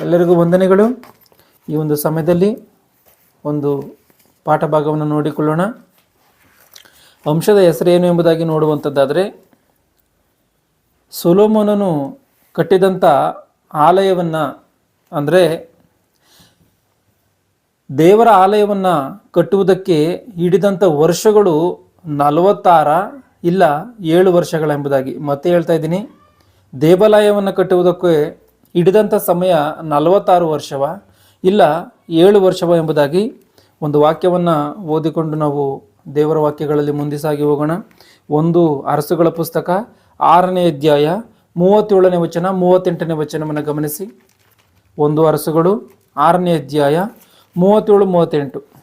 ಎಲ್ಲರಿಗೂ ವಂದನೆಗಳು. ಈ ಒಂದು ಸಮಯದಲ್ಲಿ ಒಂದು ಪಾಠ ಭಾಗವನ್ನು ನೋಡಿಕೊಳ್ಳೋಣ. ಅಂಶದ ಹೆಸರೇನು ಎಂಬುದಾಗಿ ನೋಡುವಂಥದ್ದಾದರೆ, ಸೊಲೋಮೋನನು ಕಟ್ಟಿದಂಥ ಆಲಯವನ್ನು, ಅಂದರೆ ದೇವರ ಆಲಯವನ್ನು ಕಟ್ಟುವುದಕ್ಕೆ ಹಿಡಿದಂಥ ವರ್ಷಗಳು ನಲವತ್ತಾರ ಇಲ್ಲ ಏಳು ವರ್ಷಗಳೆಂಬುದಾಗಿ ಮತ್ತೆ ಹೇಳ್ತಾ ಇದ್ದೀನಿ. ದೇವಾಲಯವನ್ನು ಕಟ್ಟುವುದಕ್ಕೆ ಹಿಡಿದಂಥ ಸಮಯ ನಲವತ್ತಾರು ವರ್ಷವ? ಇಲ್ಲ, ಏಳು ವರ್ಷವ ಎಂಬುದಾಗಿ ಒಂದು ವಾಕ್ಯವನ್ನು ಓದಿಕೊಂಡು ನಾವು ದೇವರ ವಾಕ್ಯಗಳಲ್ಲಿ ಮುಂದೆ ಸಾಗಿ ಹೋಗೋಣ. ಒಂದು ಅರಸುಗಳ ಪುಸ್ತಕ, ಆರನೇ ಅಧ್ಯಾಯ, ಮೂವತ್ತೇಳನೇ ವಚನ, ಮೂವತ್ತೆಂಟನೇ ವಚನವನ್ನು ಗಮನಿಸಿ. ಒಂದು ಅರಸುಗಳು, ಆರನೇ ಅಧ್ಯಾಯ, ಮೂವತ್ತೇಳು, ಮೂವತ್ತೆಂಟು.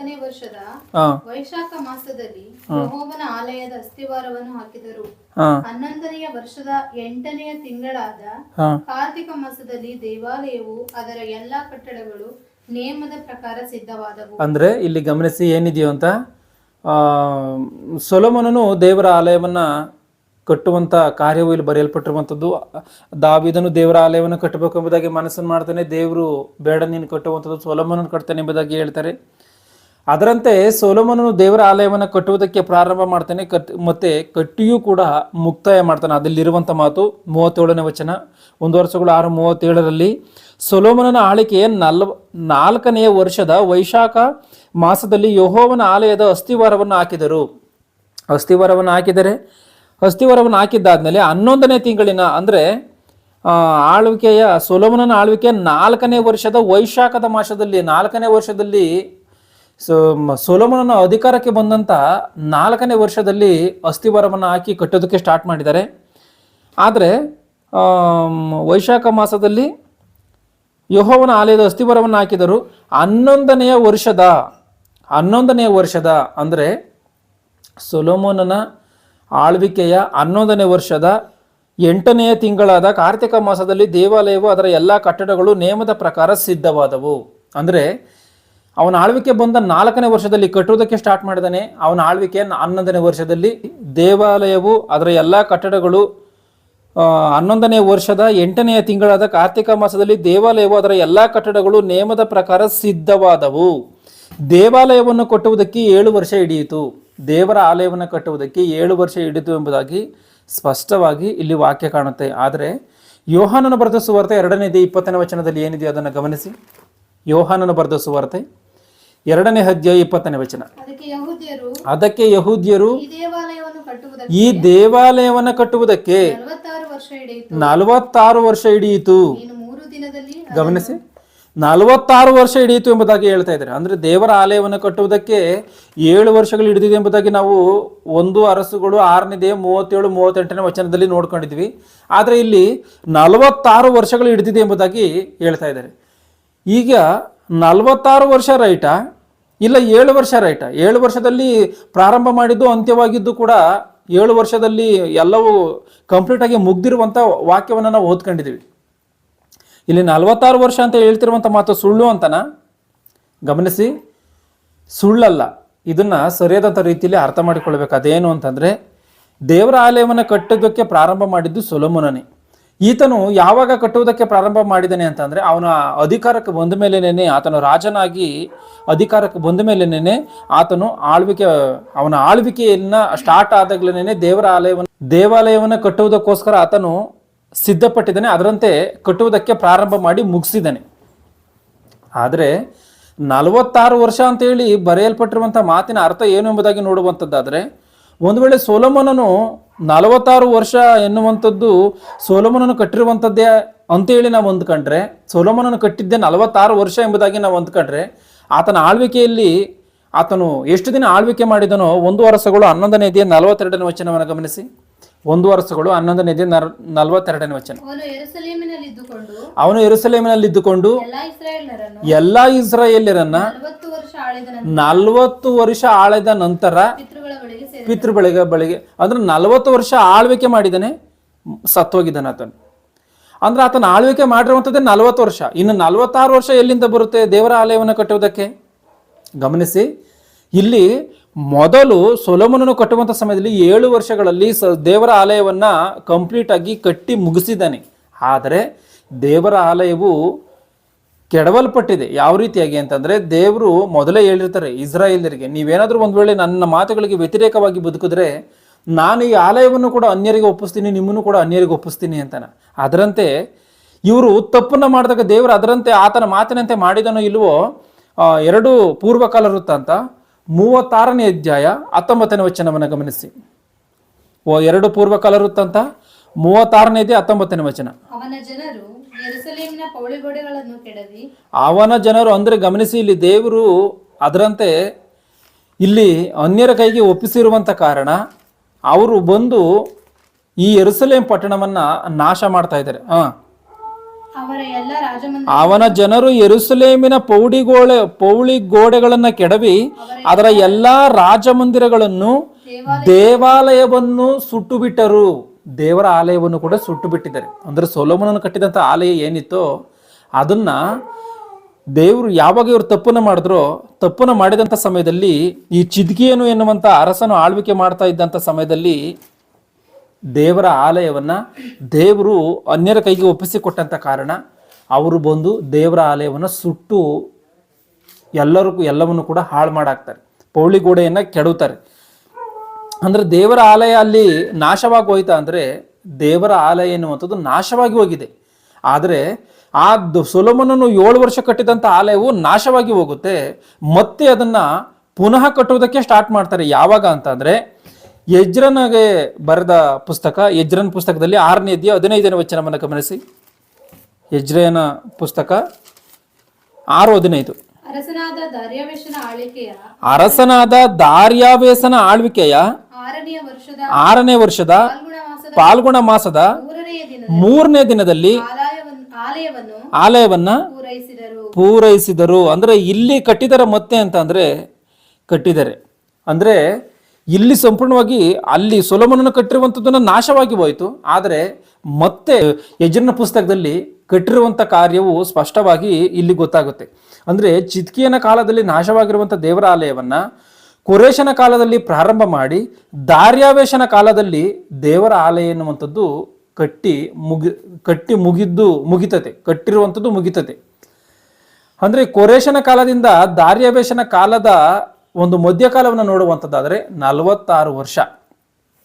ನಾಲ್ಕನೇ ವರ್ಷದ ವೈಶಾಖ ಮಾಸದಲ್ಲಿ ಯೆಹೋವನ ಆಲಯದ ಅಸ್ಥಿವಾರವನ್ನು ಹಾಕಿದರು. ಹನ್ನೊಂದನೆಯ ವರ್ಷದ ಎಂಟನೆಯ ತಿಂಗಳಾದ ಕಾರ್ತಿಕ ಮಾಸದಲ್ಲಿ ದೇವಾಲಯವು ಅದರ ಎಲ್ಲಾ ಕಟ್ಟಡಗಳು ನೇಮದ ಪ್ರಕಾರ ಸಿದ್ಧವಾದವು. ಅಂದ್ರೆ ಇಲ್ಲಿ ಗಮನಿಸಿ ಏನಿದೆಯೋ ಅಂತ ಸೊಲೊಮೋನನು ದೇವರ ಆಲಯವನ್ನ ಕಟ್ಟುವಂತ ಕಾರ್ಯವು ಇಲ್ಲಿ ಬರೆಯಲ್ಪಟ್ಟಿರುವಂಥದ್ದು. ದಾವಿದನು ದೇವರ ಆಲಯವನ್ನು ಕಟ್ಟಬೇಕು ಎಂಬುದಾಗಿ ಮನಸ್ಸನ್ನು ಮಾಡ್ತಾನೆ ದೇವರು ಬೇಡ ನೀನು ಕಟ್ಟುವಂಥದ್ದು ಸೊಲಮನನ್ನು ಕಟ್ತಾನೆ ಎಂಬುದಾಗಿ ಹೇಳ್ತಾರೆ. ಅದರಂತೆ ಸೋಲೋಮನನು ದೇವರ ಆಲಯವನ್ನು ಕಟ್ಟುವುದಕ್ಕೆ ಪ್ರಾರಂಭ ಮಾಡ್ತಾನೆ. ಕಟ್ ಮತ್ತೆ ಕಟ್ಟಿಯೂ ಕೂಡ ಮುಕ್ತಾಯ ಮಾಡ್ತಾನೆ. ಅದಲ್ಲಿರುವಂಥ ಮಾತು ಮೂವತ್ತೇಳನೇ ವಚನ. ಒಂದು ವರ್ಷಗಳು ಆರು ಮೂವತ್ತೇಳರಲ್ಲಿ ಸೊಲೋಮನನ ಆಳಿಕೆಯ ನಲ್ವ ನಾಲ್ಕನೆಯ ವರ್ಷದ ವೈಶಾಖ ಮಾಸದಲ್ಲಿ ಯಹೋವನ ಆಲಯದ ಅಸ್ಥಿವಾರವನ್ನು ಹಾಕಿದರು. ಅಸ್ಥಿವಾರವನ್ನು ಹಾಕಿದರೆ ಅಸ್ಥಿವಾರವನ್ನು ಹಾಕಿದ್ದಾದ್ಮೇಲೆ ಹನ್ನೊಂದನೇ ತಿಂಗಳಿನ, ಅಂದರೆ ಆಳ್ವಿಕೆಯ, ಸೊಲೋಮನನ ಆಳ್ವಿಕೆಯ ನಾಲ್ಕನೇ ವರ್ಷದ ವೈಶಾಖದ ಮಾಸದಲ್ಲಿ, ನಾಲ್ಕನೇ ವರ್ಷದಲ್ಲಿ ಸೊ ಸೊಲೊಮೋನನ ಅಧಿಕಾರಕ್ಕೆ ಬಂದಂಥ ನಾಲ್ಕನೇ ವರ್ಷದಲ್ಲಿ ಅಸ್ಥಿವಾರವನ್ನು ಹಾಕಿ ಕಟ್ಟೋದಕ್ಕೆ ಸ್ಟಾರ್ಟ್ ಮಾಡಿದ್ದಾರೆ. ಆದರೆ ವೈಶಾಖ ಮಾಸದಲ್ಲಿ ಯಹೋವನ ಆಲಯದ ಅಸ್ಥಿವಾರವನ್ನು ಹಾಕಿದರು. ಹನ್ನೊಂದನೆಯ ವರ್ಷದ ಹನ್ನೊಂದನೆಯ ವರ್ಷದ ಅಂದರೆ ಸೊಲೋಮೋನನ ಆಳ್ವಿಕೆಯ ಹನ್ನೊಂದನೇ ವರ್ಷದ ಎಂಟನೆಯ ತಿಂಗಳಾದ ಕಾರ್ತಿಕ ಮಾಸದಲ್ಲಿ ದೇವಾಲಯವು ಅದರ ಎಲ್ಲ ಕಟ್ಟಡಗಳು ನೇಮದ ಪ್ರಕಾರ ಸಿದ್ಧವಾದವು. ಅಂದರೆ ಅವನ ಆಳ್ವಿಕೆ ಬಂದ ನಾಲ್ಕನೇ ವರ್ಷದಲ್ಲಿ ಕಟ್ಟುವುದಕ್ಕೆ ಸ್ಟಾರ್ಟ್ ಮಾಡಿದಾನೆ. ಅವನ ಆಳ್ವಿಕೆ ಹನ್ನೊಂದನೇ ವರ್ಷದಲ್ಲಿ ದೇವಾಲಯವು ಅದರ ಎಲ್ಲ ಕಟ್ಟಡಗಳು ಹನ್ನೊಂದನೇ ವರ್ಷದ ಎಂಟನೆಯ ತಿಂಗಳಾದ ಕಾರ್ತಿಕ ಮಾಸದಲ್ಲಿ ದೇವಾಲಯವು ಅದರ ಎಲ್ಲ ಕಟ್ಟಡಗಳು ನೇಮದ ಪ್ರಕಾರ ಸಿದ್ಧವಾದವು. ದೇವಾಲಯವನ್ನು ಕಟ್ಟುವುದಕ್ಕೆ ಏಳು ವರ್ಷ ಹಿಡಿಯಿತು. ದೇವರ ಆಲಯವನ್ನು ಕಟ್ಟುವುದಕ್ಕೆ ಏಳು ವರ್ಷ ಹಿಡಿತು ಎಂಬುದಾಗಿ ಸ್ಪಷ್ಟವಾಗಿ ಇಲ್ಲಿ ವಾಕ್ಯ ಕಾಣುತ್ತೆ. ಆದರೆ ಯೋಹಾನನ ಬರೆದ ಸುವಾರ್ತೆ ಎರಡನೇ ದೇ ಇಪ್ಪತ್ತನೇ ವಚನದಲ್ಲಿ ಏನಿದೆಯೋ ಅದನ್ನು ಗಮನಿಸಿ. ಯೋಹಾನನ ಬರೆದ ಸುವಾರ್ತೆ ಎರಡನೇ ಅಧ್ಯಾಯ ಇಪ್ಪತ್ತನೇ ವಚನ. ಅದಕ್ಕೆ ಯಹೂದ್ಯರು ಈ ದೇವಾಲಯವನ್ನು ಕಟ್ಟುವುದಕ್ಕೆ ನಲವತ್ತಾರು ವರ್ಷ ಹಿಡಿಯಿತು. ಗಮನಿಸಿ. ನಲವತ್ತಾರು ವರ್ಷ ಹಿಡಿಯಿತು ಎಂಬುದಾಗಿ ಹೇಳ್ತಾ ಇದ್ದಾರೆ. ಅಂದ್ರೆ ದೇವರ ಆಲಯವನ್ನು ಕಟ್ಟುವುದಕ್ಕೆ ಏಳು ವರ್ಷಗಳು ಹಿಡಿದಿದೆ ಎಂಬುದಾಗಿ ನಾವು ಒಂದು ಅರಸುಗಳು ಆರನೇದೇ ಮೂವತ್ತೇಳು ಮೂವತ್ತೆಂಟನೇ ವಚನದಲ್ಲಿ ನೋಡ್ಕೊಂಡಿದ್ವಿ. ಆದರೆ ಇಲ್ಲಿ ನಲವತ್ತಾರು ವರ್ಷಗಳು ಹಿಡಿದಿದೆ ಎಂಬುದಾಗಿ ಹೇಳ್ತಾ ಇದ್ದಾರೆ. ಈಗ ನಲವತ್ತಾರು ವರ್ಷ ರೈಟಾ, ಇಲ್ಲ ಏಳು ವರ್ಷ ರೈಟಾ. ಏಳು ವರ್ಷದಲ್ಲಿ ಪ್ರಾರಂಭ ಮಾಡಿದ್ದು ಅಂತ್ಯವಾಗಿದ್ದು ಕೂಡ ಏಳು ವರ್ಷದಲ್ಲಿ ಎಲ್ಲವೂ ಕಂಪ್ಲೀಟ್ ಆಗಿ ಮುಗ್ದಿರುವಂಥ ವಾಕ್ಯವನ್ನು ನಾವು ಓದ್ಕೊಂಡಿದ್ದೀವಿ. ಇಲ್ಲಿ ನಲವತ್ತಾರು ವರ್ಷ ಅಂತ ಹೇಳ್ತಿರುವಂಥ ಮಾತು ಸುಳ್ಳು ಅಂತನ? ಗಮನಿಸಿ. ಸುಳ್ಳಲ್ಲ. ಇದನ್ನ ಸರಿಯಾದಂಥ ರೀತಿಯಲ್ಲಿ ಅರ್ಥ ಮಾಡಿಕೊಳ್ಬೇಕು. ಅದೇನು ಅಂತಂದ್ರೆ, ದೇವರ ಆಲಯವನ್ನು ಕಟ್ಟೋದಕ್ಕೆ ಪ್ರಾರಂಭ ಮಾಡಿದ್ದು ಸೊಲೊಮೋನನೇ. ಈತನು ಯಾವಾಗ ಕಟ್ಟುವುದಕ್ಕೆ ಪ್ರಾರಂಭ ಮಾಡಿದ್ದಾನೆ ಅಂತಂದ್ರೆ ಅವನ ಅಧಿಕಾರಕ್ಕೆ ಬಂದ ಮೇಲೇನೆ ಆತನು ರಾಜನಾಗಿ ಅಧಿಕಾರಕ್ಕೆ ಬಂದ ಮೇಲೇನೆ ಆತನು ಆಳ್ವಿಕೆ, ಅವನ ಆಳ್ವಿಕೆಯನ್ನ ಸ್ಟಾರ್ಟ್ ಆದಾಗ್ಲೇನೆ ದೇವರ ಆಲಯವನ್ನು, ದೇವಾಲಯವನ್ನು ಕಟ್ಟುವುದಕ್ಕೋಸ್ಕರ ಆತನು ಸಿದ್ಧಪಟ್ಟಿದ್ದಾನೆ. ಅದರಂತೆ ಕಟ್ಟುವುದಕ್ಕೆ ಪ್ರಾರಂಭ ಮಾಡಿ ಮುಗಿಸಿದ್ದಾನೆ. ಆದರೆ ನಲವತ್ತಾರು ವರ್ಷ ಅಂತೇಳಿ ಬರೆಯಲ್ಪಟ್ಟಿರುವಂಥ ಮಾತಿನ ಅರ್ಥ ಏನು ಎಂಬುದಾಗಿ ನೋಡುವಂಥದ್ದಾದರೆ ಒಂದು ವೇಳೆ ಸೋಲಮನನು ನಲವತ್ತಾರು ವರ್ಷ ಎನ್ನುವಂಥದ್ದು ಸೋಲಮನನ್ನು ಕಟ್ಟಿರುವಂಥದ್ದೇ ಅಂತೇಳಿ ನಾವು ಅಂದ್ಕೊಂಡ್ರೆ ಸೋಲಮನನ್ನು ಕಟ್ಟಿದ್ದೆ ನಲವತ್ತಾರು ವರ್ಷ ಎಂಬುದಾಗಿ ನಾವು ಅಂದ್ಕೊಂಡ್ರೆ ಆತನ ಆಳ್ವಿಕೆಯಲ್ಲಿ ಆತನು ಎಷ್ಟು ದಿನ ಆಳ್ವಿಕೆ ಮಾಡಿದನೋ ಒಂದು ವರ್ಷಗಳು ಹನ್ನೊಂದನೇ ಇದೆಯ ನಲವತ್ತೆರಡನೇ ವಚನವನ್ನು ಗಮನಿಸಿ. ಒಂದು ವರ್ಷಗಳು ಹನ್ನೊಂದನೇ ದಿನ ನಲವತ್ತೆರಡನೇ ವಚನ. ಅವನು ಯೆರೂಸಲೇಮಿನಲ್ಲಿ ಇದ್ದುಕೊಂಡು ಎಲ್ಲಾ ಇಸ್ರಾಯೇಲ್ಯರನ್ನ ನಲವತ್ತು ವರ್ಷ ಆಳಿದ ನಂತರ ಪಿತೃ ಬಳಿಗೆ ಬಳಿಗೆ ಅಂದ್ರೆ ನಲವತ್ತು ವರ್ಷ ಆಳ್ವಿಕೆ ಮಾಡಿದಾನೆ ಸತ್ತೋಗಿದ್ದಾನೆ ಆತನು. ಅಂದ್ರೆ ಆತನ ಆಳ್ವಿಕೆ ಮಾಡಿರುವಂಥದ್ದೇ ನಲವತ್ತು ವರ್ಷ. ಇನ್ನು ನಲವತ್ತಾರು ವರ್ಷ ಎಲ್ಲಿಂದ ಬರುತ್ತೆ ದೇವರ ಆಲಯವನ್ನು ಕಟ್ಟುವುದಕ್ಕೆ? ಗಮನಿಸಿ ಇಲ್ಲಿ ಮೊದಲು ಸೊಲೋಮನನ್ನು ಕಟ್ಟುವಂಥ ಸಮಯದಲ್ಲಿ ಏಳು ವರ್ಷಗಳಲ್ಲಿ ಸ ದೇವರ ಆಲಯವನ್ನು ಕಂಪ್ಲೀಟ್ ಆಗಿ ಕಟ್ಟಿ ಮುಗಿಸಿದ್ದಾನೆ. ಆದರೆ ದೇವರ ಆಲಯವು ಕೆಡವಲ್ಪಟ್ಟಿದೆ. ಯಾವ ರೀತಿಯಾಗಿ ಅಂತಂದ್ರೆ ದೇವರು ಮೊದಲೇ ಹೇಳಿರ್ತಾರೆ ಇಸ್ರಾಯೇಲರಿಗೆ ನೀವೇನಾದರೂ ಒಂದು ವೇಳೆ ನನ್ನ ಮಾತುಗಳಿಗೆ ವ್ಯತಿರೇಕವಾಗಿ ಬದುಕಿದ್ರೆ ನಾನು ಈ ಆಲಯವನ್ನು ಕೂಡ ಅನ್ಯರಿಗೆ ಒಪ್ಪಿಸ್ತೀನಿ, ನಿಮ್ಮನ್ನು ಕೂಡ ಅನ್ಯರಿಗೆ ಒಪ್ಪಿಸ್ತೀನಿ ಅಂತಾನೆ. ಅದರಂತೆ ಇವರು ತಪ್ಪನ್ನ ಮಾಡಿದಾಗ ದೇವರು ಅದರಂತೆ ಆತನ ಮಾತಿನಂತೆ ಮಾಡಿದನೋ ಇಲ್ವೋ ಎರಡು ಪೂರ್ವಕಾಲ ವೃತ್ತ ಅಂತ ಮೂವತ್ತಾರನೇ ಅಧ್ಯಾಯ ಹತ್ತೊಂಬತ್ತನೇ ವಚನವನ್ನು ಗಮನಿಸಿ. ಓ ಎರಡು ಪೂರ್ವಕಾಲ ವೃತ್ತಂತ ಮೂವತ್ತಾರನೇ ಇದೆ ಹತ್ತೊಂಬತ್ತನೇ ವಚನ. ಅವನ ಜನರು ಯೆರೂಸಲೇಮಿನ ಪೌಳಿಗೋಡೆಗಳನ್ನು ಕೆಡವಿ. ಅವನ ಜನರು ಅಂದರೆ ಗಮನಿಸಿ ಇಲ್ಲಿ ದೇವರು ಅದರಂತೆ ಇಲ್ಲಿ ಅನ್ಯರ ಕೈಗೆ ಒಪ್ಪಿಸಿರುವಂಥ ಕಾರಣ ಅವರು ಬಂದು ಈ ಎರುಸಲೇಂ ಪಟ್ಟಣವನ್ನ ನಾಶ ಮಾಡ್ತಾ ಇದ್ದಾರೆ. ಹಾ. ಅವನ ಜನರು ಎರುಸುಲೇಮಿನ ಪೌಡಿಗೋಳೆ ಪೌಳಿ ಗೋಡೆಗಳನ್ನು ಕೆಡವಿ ಅದರ ಎಲ್ಲಾ ರಾಜಮಂದಿರಗಳನ್ನು ದೇವಾಲಯವನ್ನು ಸುಟ್ಟು ಬಿಟ್ಟರು ದೇವರ ಆಲಯವನ್ನು ಕೂಡ ಸುಟ್ಟು ಬಿಟ್ಟಿದ್ದಾರೆ ಅಂದ್ರೆ ಸೊಲೋಮನನ್ನು ಕಟ್ಟಿದಂಥ ಆಲಯ ಏನಿತ್ತೋ ಅದನ್ನ ದೇವರು ಯಾವಾಗ ಇವರು ತಪ್ಪನ್ನು ಮಾಡಿದ್ರೋ ತಪ್ಪನ್ನು ಮಾಡಿದಂಥ ಸಮಯದಲ್ಲಿ ಈ ಚಿದ್ಕಿಯನು ಎನ್ನುವಂಥ ಅರಸನು ಆಳ್ವಿಕೆ ಮಾಡ್ತಾ ಇದ್ದಂಥ ಸಮಯದಲ್ಲಿ ದೇವರ ಆಲಯವನ್ನು ದೇವರು ಅನ್ಯರ ಕೈಗೆ ಒಪ್ಪಿಸಿಕೊಟ್ಟಂಥ ಕಾರಣ ಅವರು ಬಂದು ದೇವರ ಆಲಯವನ್ನು ಸುಟ್ಟು ಎಲ್ಲರಿಗೂ ಎಲ್ಲವನ್ನು ಕೂಡ ಹಾಳು ಮಾಡಾಕ್ತಾರೆ. ಪೌಳಿಗೋಡೆಯನ್ನು ಕೆಡುತ್ತಾರೆ ಅಂದ್ರೆ ದೇವರ ಆಲಯ ಅಲ್ಲಿ ನಾಶವಾಗಿ ಹೋಯ್ತಾ ಅಂದರೆ ದೇವರ ಆಲಯ ಎನ್ನುವಂಥದ್ದು ನಾಶವಾಗಿ ಹೋಗಿದೆ. ಆದರೆ ಆ ಸೊಲೋಮನನ್ನು ಸೊಲೊಮೋನನು ಏಳು ವರ್ಷ ಕಟ್ಟಿದಂಥ ಆಲಯವು ನಾಶವಾಗಿ ಹೋಗುತ್ತೆ. ಮತ್ತೆ ಅದನ್ನು ಪುನಃ ಕಟ್ಟುವುದಕ್ಕೆ ಸ್ಟಾರ್ಟ್ ಮಾಡ್ತಾರೆ. ಯಾವಾಗ ಅಂತಂದ್ರೆ ಯಜ್ರನಿಗೆ ಬರೆದ ಪುಸ್ತಕ ಯಜ್ರನ್ ಪುಸ್ತಕದಲ್ಲಿ ಆರನೇ ಅಧ್ಯಾಯ ಹದಿನೈದನೇ ವಚನವನ್ನು ಗಮನಿಸಿ. ಯಜ್ರೇನ ಪುಸ್ತಕ ಆರು ಹದಿನೈದು. ಅರಸನಾದ ದಾರ್ಯಾವೇಶನ ಆಳ್ವಿಕೆಯ ಆರನೇ ವರ್ಷದ ಪಾಲ್ಗುಣ ಮಾಸದ ಮೂರನೇ ದಿನದಲ್ಲಿ ಆಲಯವನ್ನು ಪೂರೈಸಿದರು. ಅಂದ್ರೆ ಇಲ್ಲಿ ಕಟ್ಟಿದರ ಮತ್ತೆ ಅಂತ ಅಂದ್ರೆ ಕಟ್ಟಿದರೆ. ಅಂದ್ರೆ ಇಲ್ಲಿ ಸಂಪೂರ್ಣವಾಗಿ ಅಲ್ಲಿ ಸೊಲಮನನ್ನು ಕಟ್ಟಿರುವಂಥದ್ದನ್ನ ನಾಶವಾಗಿ ಹೋಯಿತು. ಆದರೆ ಮತ್ತೆ ಯಜನ ಪುಸ್ತಕದಲ್ಲಿ ಕಟ್ಟಿರುವಂಥ ಕಾರ್ಯವು ಸ್ಪಷ್ಟವಾಗಿ ಇಲ್ಲಿ ಗೊತ್ತಾಗುತ್ತೆ. ಅಂದ್ರೆ ಚಿತ್ಕಿಯನ ಕಾಲದಲ್ಲಿ ನಾಶವಾಗಿರುವಂಥ ದೇವರ ಆಲಯವನ್ನ ಕುರೇಶನ ಕಾಲದಲ್ಲಿ ಪ್ರಾರಂಭ ಮಾಡಿ ದಾರ್ಯಾವೇಶನ ಕಾಲದಲ್ಲಿ ದೇವರ ಆಲಯ ಎನ್ನುವಂಥದ್ದು ಕಟ್ಟಿ ಮುಗಿ, ಕಟ್ಟಿ ಮುಗಿದ್ದು ಮುಗಿತತೆ, ಕಟ್ಟಿರುವಂಥದ್ದು ಮುಗಿತತೆ. ಅಂದ್ರೆ ಕೊರೇಶನ ಕಾಲದಿಂದ ದಾರ್ಯಾವೇಶನ ಕಾಲದ ಒಂದು ಮಧ್ಯಕಾಲವನ್ನು ನೋಡುವಂಥದ್ದಾದರೆ ನಲವತ್ತಾರು ವರ್ಷ.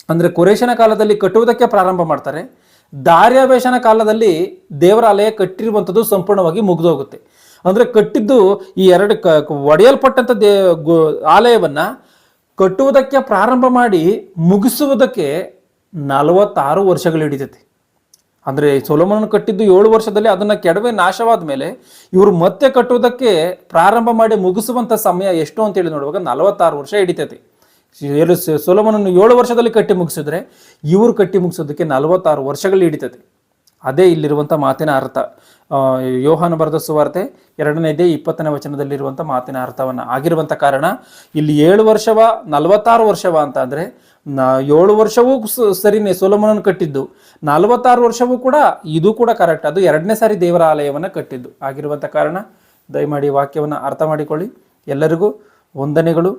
ಅಂದರೆ ಕುರೇಶನ ಕಾಲದಲ್ಲಿ ಕಟ್ಟುವುದಕ್ಕೆ ಪ್ರಾರಂಭ ಮಾಡ್ತಾರೆ. ದಾರ್ಯಾವೇಶನ ಕಾಲದಲ್ಲಿ ದೇವರಾಲಯ ಕಟ್ಟಿರುವಂಥದ್ದು ಸಂಪೂರ್ಣವಾಗಿ ಮುಗಿದೋಗುತ್ತೆ. ಅಂದರೆ ಕಟ್ಟಿದ್ದು ಈ ಎರಡು ಕ, ಒಡೆಯಲ್ಪಟ್ಟಂಥ ದೇ, ಗೋ- ಆಲಯವನ್ನು ಕಟ್ಟುವುದಕ್ಕೆ ಪ್ರಾರಂಭ ಮಾಡಿ ಮುಗಿಸುವುದಕ್ಕೆ ನಲವತ್ತಾರು ವರ್ಷಗಳು ಹಿಡಿತೈತಿ. ಅಂದರೆ ಸೊಲೋಮನ್ ಕಟ್ಟಿದ್ದು ಏಳು ವರ್ಷದಲ್ಲಿ ಅದನ್ನು ಕೆಡವೆ ನಾಶವಾದ ಮೇಲೆ ಇವರು ಮತ್ತೆ ಕಟ್ಟುವುದಕ್ಕೆ ಪ್ರಾರಂಭ ಮಾಡಿ ಮುಗಿಸುವಂಥ ಸಮಯ ಎಷ್ಟು ಅಂತೇಳಿ ನೋಡುವಾಗ ನಲವತ್ತಾರು ವರ್ಷ ಹಿಡಿತೈತಿ. ಏಳು ಸೊಲೋಮನನ್ನು ಏಳು ವರ್ಷದಲ್ಲಿ ಕಟ್ಟಿ ಮುಗಿಸಿದ್ರೆ ಇವರು ಕಟ್ಟಿ ಮುಗಿಸೋದಕ್ಕೆ ನಲವತ್ತಾರು ವರ್ಷಗಳು ಹಿಡಿತೈತಿ. ಅದೇ ಇಲ್ಲಿರುವಂಥ ಮಾತಿನ ಅರ್ಥ. ಯೋಹಾನ ಬರೆದ ಸುವಾರ್ತೆ ಎರಡನೇದೇ ಇಪ್ಪತ್ತನೇ ವಚನದಲ್ಲಿರುವಂಥ ಮಾತಿನ ಅರ್ಥವನ್ನು. ಆಗಿರುವಂಥ ಕಾರಣ, ಇಲ್ಲಿ ಏಳು ವರ್ಷವ, ನಲವತ್ತಾರು ವರ್ಷವ ಅಂತ ಅಂದರೆ ಏಳು ವರ್ಷವೂ ಸರಿನೇ ಸೋಲಮನನ್ನು ಕಟ್ಟಿದ್ದು. ನಲವತ್ತಾರು ವರ್ಷವೂ ಕೂಡ ಇದು ಕೂಡ ಕರೆಕ್ಟ್ ಅದು ಎರಡನೇ ಸಾರಿ ದೇವರ ಆಲಯವನ್ನು ಕಟ್ಟಿದ್ದು. ಆಗಿರುವಂಥ ಕಾರಣ, ದಯಮಾಡಿ ವಾಕ್ಯವನ್ನು ಅರ್ಥ ಮಾಡಿಕೊಳ್ಳಿ. ಎಲ್ಲರಿಗೂ ವಂದನೆಗಳು.